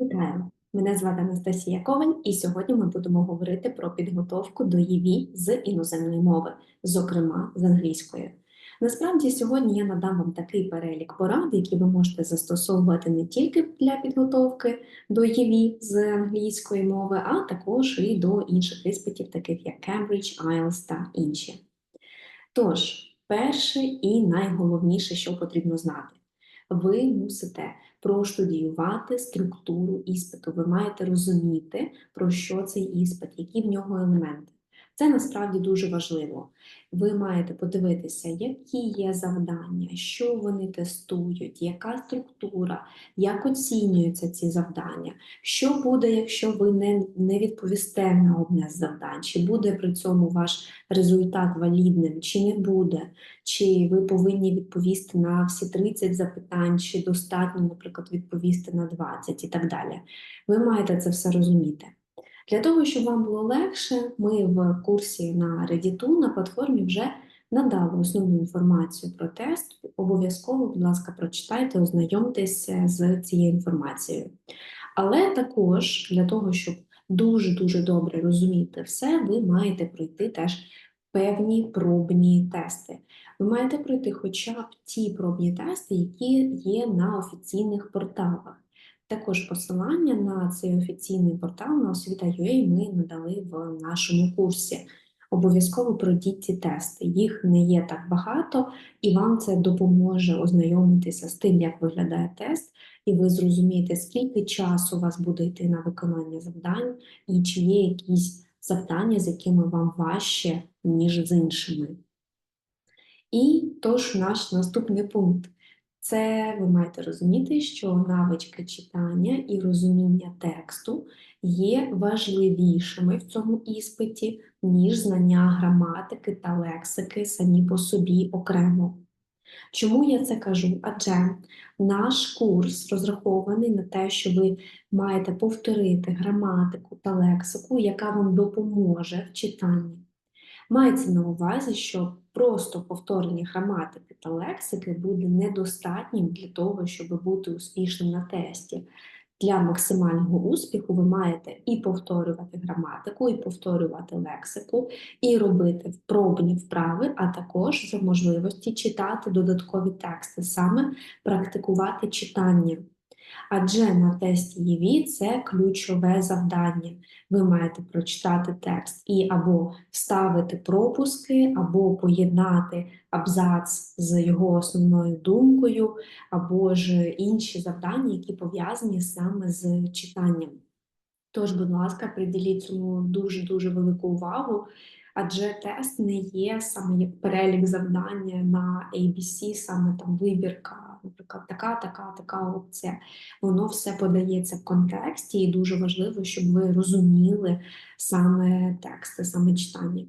Вітаю! Мене звати Анастасія Коваль, і сьогодні ми будемо говорити про підготовку до ЄВІ з іноземної мови, зокрема з англійської. Насправді, сьогодні я надам вам такий перелік порад, які ви можете застосовувати не тільки для підготовки до ЄВІ з англійської мови, а також і до інших іспитів, таких як Cambridge, IELTS та інші. Тож, перше і найголовніше, що потрібно знати, ви мусите проштудіювати структуру іспиту. Ви маєте розуміти, про що цей іспит, які в нього елементи. Це насправді дуже важливо. Ви маєте подивитися, які є завдання, що вони тестують, яка структура, як оцінюються ці завдання, що буде, якщо ви не, не відповісте на одне з завдань, чи буде при цьому ваш результат валідним, чи не буде, чи ви повинні відповісти на всі 30 запитань, чи достатньо, наприклад, відповісти на 20 і так далі. Ви маєте це все розуміти. Для того, щоб вам було легше, ми в курсі на Reddit на платформі вже надали основну інформацію про тест. Обов'язково, будь ласка, прочитайте, ознайомтеся з цією інформацією. Але також для того, щоб дуже-дуже добре розуміти все, ви маєте пройти теж певні пробні тести. Ви маєте пройти хоча б ті пробні тести, які є на офіційних порталах. Також посилання на цей офіційний портал на освіта.ua ми надали в нашому курсі. Обов'язково пройдіть ці тести. Їх не є так багато, і вам це допоможе ознайомитися з тим, як виглядає тест, і ви зрозумієте, скільки часу у вас буде йти на виконання завдань, і чи є якісь завдання, з якими вам важче, ніж з іншими. І тож наш наступний пункт. Це ви маєте розуміти, що навички читання і розуміння тексту є важливішими в цьому іспиті, ніж знання граматики та лексики самі по собі окремо. Чому я це кажу? Адже наш курс розрахований на те, що ви маєте повторити граматику та лексику, яка вам допоможе в читанні. Мається на увазі, що просто повторення граматики та лексики буде недостатнім для того, щоб бути успішним на тесті. Для максимального успіху ви маєте і повторювати граматику, і повторювати лексику, і робити пробні вправи, а також за можливості читати додаткові тексти, саме практикувати читання. Адже на тесті ЄВІ це ключове завдання. Ви маєте прочитати текст і або вставити пропуски, або поєднати абзац з його основною думкою, або ж інші завдання, які пов'язані саме з читанням. Тож, будь ласка, приділіть цьому дуже-дуже велику увагу, адже тест не є саме перелік завдання на ABC, саме там вибірка наприклад, така, така, така опція. Воно все подається в контексті, і дуже важливо, щоб ви розуміли саме тексти, саме читання.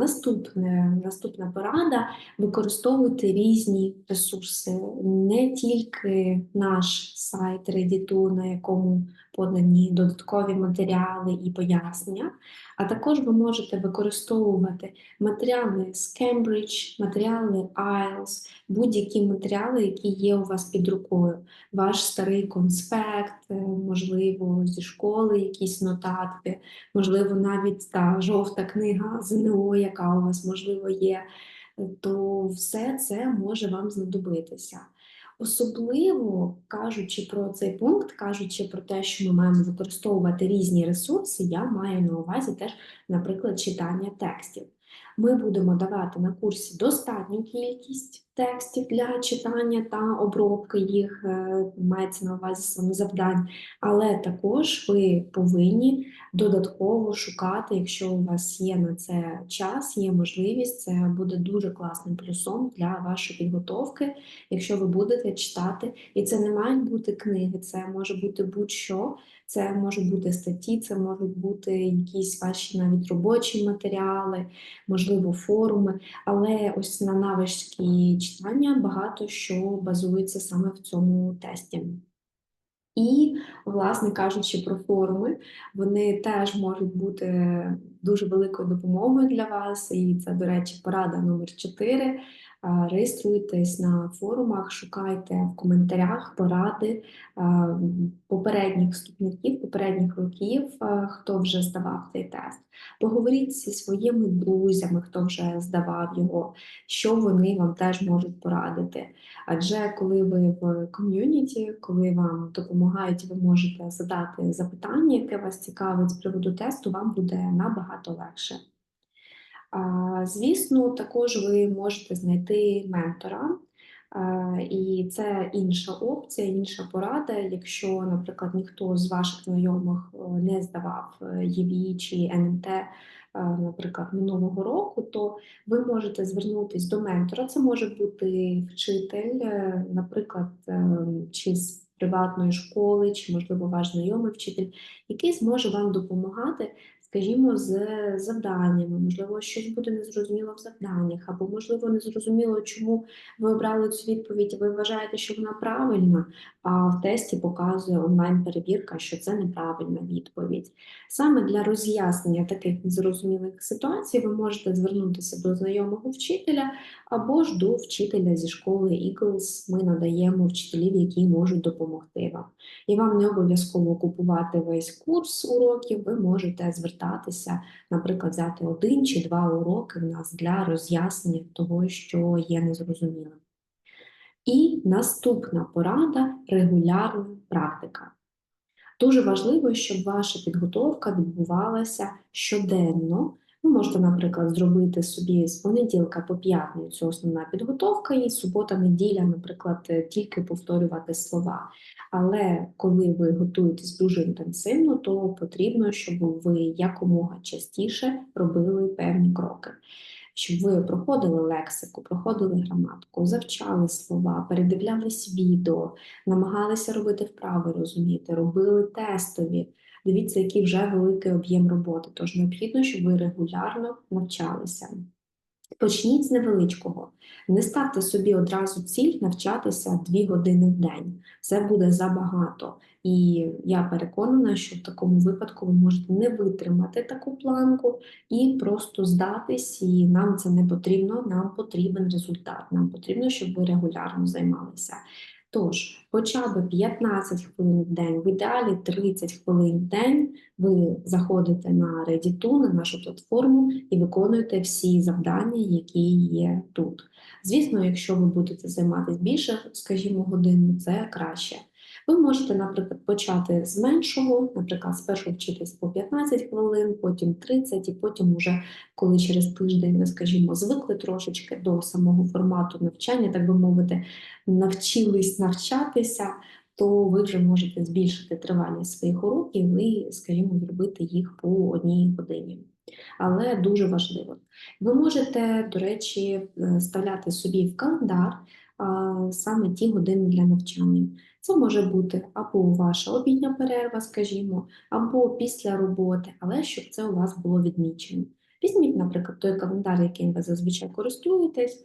Наступне, Наступна порада використовувати різні ресурси, не тільки наш сайт Reddit, на якому подані додаткові матеріали і пояснення, а також ви можете використовувати матеріали з Cambridge, матеріали IELTS, будь-які матеріали, які є у вас під рукою. Ваш старий конспект, е, можливо, зі школи якісь нотатки, можливо, навіть та жовта книга ЗНО, яка у вас, можливо, є, то все це може вам знадобитися. Особливо кажучи про цей пункт, кажучи про те, що ми маємо використовувати різні ресурси, я маю на увазі теж, наприклад, читання текстів. Ми будемо давати на курсі достатню кількість текстів для читання та обробки їх, е, мається на увазі саме завдань, але також ви повинні додатково шукати, якщо у вас є на це час, є можливість, це буде дуже класним плюсом для вашої підготовки, якщо ви будете читати. І це не мають бути книги, це може бути будь-що. Це можуть бути статті, це можуть бути якісь ваші навіть робочі матеріали, можливо, форуми, але ось на навички читання багато що базується саме в цьому тесті. І, власне кажучи, про форуми, вони теж можуть бути дуже великою допомогою для вас, і це, до речі, порада номер 4 А, Реєструйтесь на форумах, шукайте в коментарях поради попередніх вступників, попередніх років, хто вже здавав цей тест. Поговоріть зі своїми друзями, хто вже здавав його, що вони вам теж можуть порадити. Адже коли ви в ком'юніті, коли вам допомагають, ви можете задати запитання, яке вас цікавить з приводу тесту, вам буде набагато легше. Звісно, також ви можете знайти ментора, і це інша опція, інша порада. Якщо, наприклад, ніхто з ваших знайомих е, не здавав е, ЄВІ чи НМТ, е, наприклад, минулого року, то ви можете звернутися до ментора. Це може бути вчитель, наприклад, е, чи з приватної школи, чи, можливо, ваш знайомий вчитель, який зможе вам допомагати скажімо, з завданнями, можливо, щось буде незрозуміло в завданнях, або, можливо, незрозуміло, чому ви обрали цю відповідь, ви вважаєте, що вона правильна, в тесті показує онлайн-перевірка, що це неправильна відповідь. Саме для роз'яснення таких незрозумілих ситуацій ви можете звернутися до знайомого вчителя або ж до вчителя зі школи Eagles. Ми надаємо вчителів, які можуть допомогти вам. І вам не обов'язково купувати весь курс уроків, ви можете звертатися, наприклад, взяти один чи два уроки в нас для роз'яснення того, що є незрозумілим. І наступна порада регулярна практика. Дуже важливо, щоб ваша підготовка відбувалася щоденно. Ви можете, наприклад, зробити собі з понеділка по п'ятницю основна підготовка, і субота-неділя, наприклад, тільки повторювати слова. Але коли ви готуєтесь дуже інтенсивно, то потрібно, щоб ви якомога частіше робили певні кроки. Щоб ви проходили лексику, проходили граматику, завчали слова, передивлялись відео, намагалися робити вправи, розуміти, робили тестові. Дивіться, який вже великий об'єм роботи, тож необхідно, щоб ви регулярно навчалися. Почніть з невеличкого. Не ставте собі одразу ціль навчатися 2 години в день. Це буде забагато. І я переконана, що в такому випадку ви можете не витримати таку планку і просто здатись, і нам це не потрібно, нам потрібен результат. Нам потрібно, щоб ви регулярно займалися. Тож, хоча б 15 хвилин в день, в ідеалі 30 хвилин в день ви заходите на Reddit, на нашу платформу і виконуєте всі завдання, які є тут. Звісно, якщо ви будете займатися більше, скажімо, годину, це краще. Ви можете, наприклад, почати з меншого, наприклад, спершу вчитись по 15 хвилин, потім 30, і потім, уже, коли через тиждень ви, скажімо, звикли трошечки до самого формату навчання, так би мовити, навчились навчатися, то ви вже можете збільшити тривалість своїх уроків і, скажімо, зробити їх по одній годині. Але дуже важливо. Ви можете, до речі, е, ставляти собі в календар саме ті години для навчання. Це може бути або ваша обідня перерва, скажімо, або після роботи, але щоб це у вас було відмічено. Візьміть, наприклад, той календар, яким ви зазвичай користуєтесь,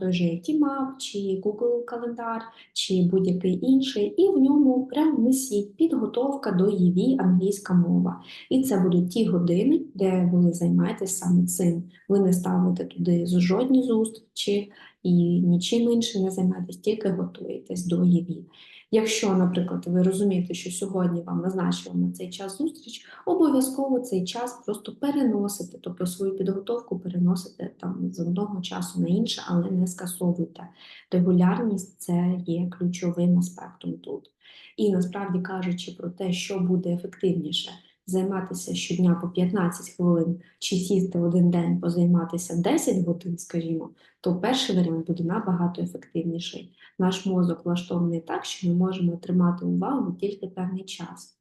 той же Тімап, чи Google календар, чи будь-який інший, і в ньому прямо несіть підготовка до ЄВІ англійська мова. І це будуть ті години, де ви займаєтесь саме цим. Ви не ставите туди жодні зустрічі і нічим іншим не займаєтесь, тільки готуєтесь до ЄВІ. Якщо, наприклад, ви розумієте, що сьогодні вам назначили на цей час зустріч, обов'язково цей час просто переносите, тобто свою підготовку переносите там з одного часу на інше, але не скасовуйте. Регулярність це є ключовим аспектом тут. І насправді кажучи про те, що буде ефективніше. Займатися щодня по 15 хвилин чи сісти один день позайматися 10 годин, скажімо, то перший варіант буде набагато ефективніший. Наш мозок влаштований так, що ми можемо тримати увагу тільки певний час.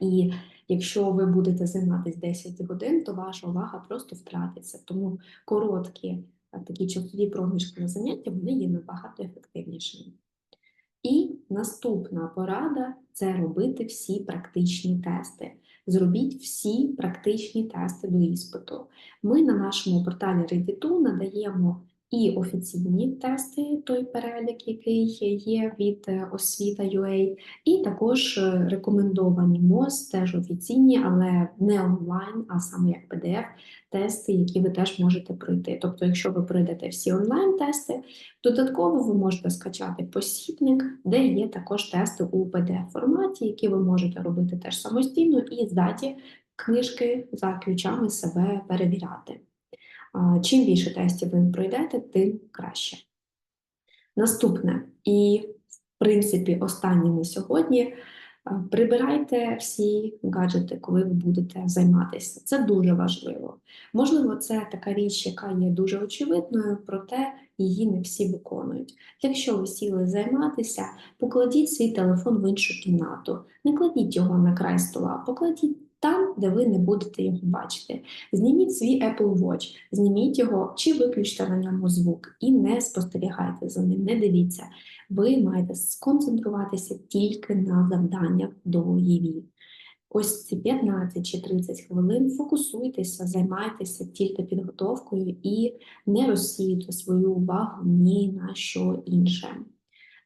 І якщо ви будете займатися 10 годин, то ваша увага просто втратиться. Тому короткі такі часові проміжки на заняття вони є набагато ефективнішими. І наступна порада це робити всі практичні тести. Зробіть всі практичні тести до іспиту. Ми на нашому порталі Reddit надаємо і офіційні тести, той перелік, який є від е, освіта.ua, і також е, рекомендовані МОЗ, теж офіційні, але не онлайн, а саме як PDF, тести, які ви теж можете пройти. Тобто, якщо ви пройдете всі онлайн-тести, додатково ви можете скачати посібник, де є також тести у PDF-форматі, які ви можете робити теж самостійно і здаті книжки за ключами себе перевіряти. Чим більше тестів ви пройдете, тим краще. Наступне, і, в принципі, останнє на сьогодні. Прибирайте всі гаджети, коли ви будете займатися. Це дуже важливо. Можливо, це така річ, яка є дуже очевидною, проте її не всі виконують. Якщо ви сіли займатися, покладіть свій телефон в іншу кімнату. Не кладіть його на край стола, покладіть там, де ви не будете його бачити. Зніміть свій Apple Watch, зніміть його чи виключте на ньому звук і не спостерігайте за ним, не дивіться. Ви маєте сконцентруватися тільки на завданнях до ЄВІ. Ось ці 15 чи 30 хвилин фокусуйтеся, займайтеся тільки підготовкою і не розсіюйте свою увагу ні на що інше.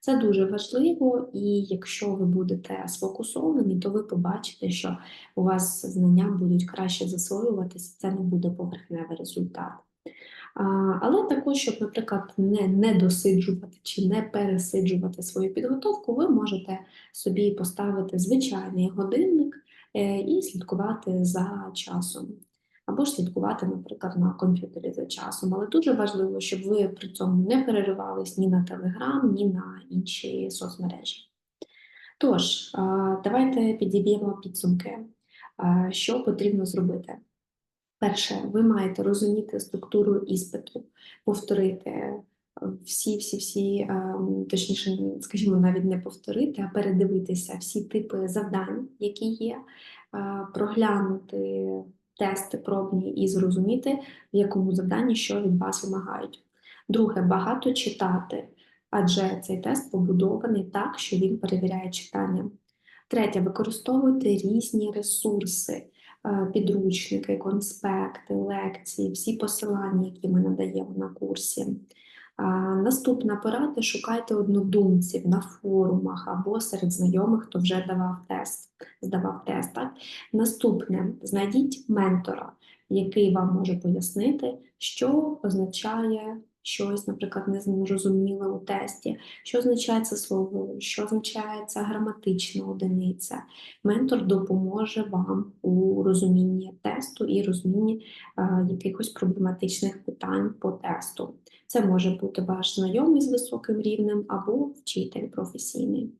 Це дуже важливо, і якщо ви будете сфокусовані, то ви побачите, що у вас знання будуть краще засвоюватися, це не буде поверхневий результат. Але також, щоб, наприклад, не, не досиджувати чи не пересиджувати свою підготовку, ви можете собі поставити звичайний годинник е, і слідкувати за часом. Або ж слідкувати, наприклад, на комп'ютері за часом. Але дуже важливо, щоб ви при цьому не переривались ні на Телеграм, ні на інші соцмережі. Тож, давайте підіб'ємо підсумки, що потрібно зробити. Перше, ви маєте розуміти структуру іспиту, повторити всі-всі-всі, точніше, скажімо, навіть не повторити, а передивитися всі типи завдань, які є, проглянути тести пробні і зрозуміти, в якому завданні що від вас вимагають. Друге, багато читати, адже цей тест побудований так, що він перевіряє читання. Третє, використовуйте різні ресурси, е, підручники, конспекти, лекції, всі посилання, які ми надаємо на курсі. Наступна порада: шукайте однодумців на форумах або серед знайомих, хто вже давав тест, здавав тест. Так? Наступне знайдіть ментора, який вам може пояснити, що означає щось, наприклад, незрозуміле у тесті, що означає це слово, що означає ця граматична одиниця. Ментор допоможе вам у розумінні тесту і розумінні а, якихось проблематичних питань по тесту. Це може бути ваш знайомий з високим рівнем або вчитель професійний.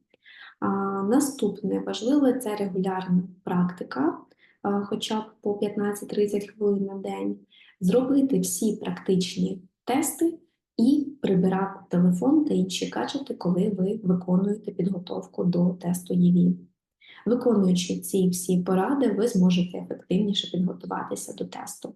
А, Наступне важливе це регулярна практика, а, хоча б по 15-30 хвилин на день, зробити всі практичні тести і прибирати телефон та інші гаджети, коли ви виконуєте підготовку до тесту ЄВІ. Виконуючи ці всі поради, ви зможете ефективніше підготуватися до тесту.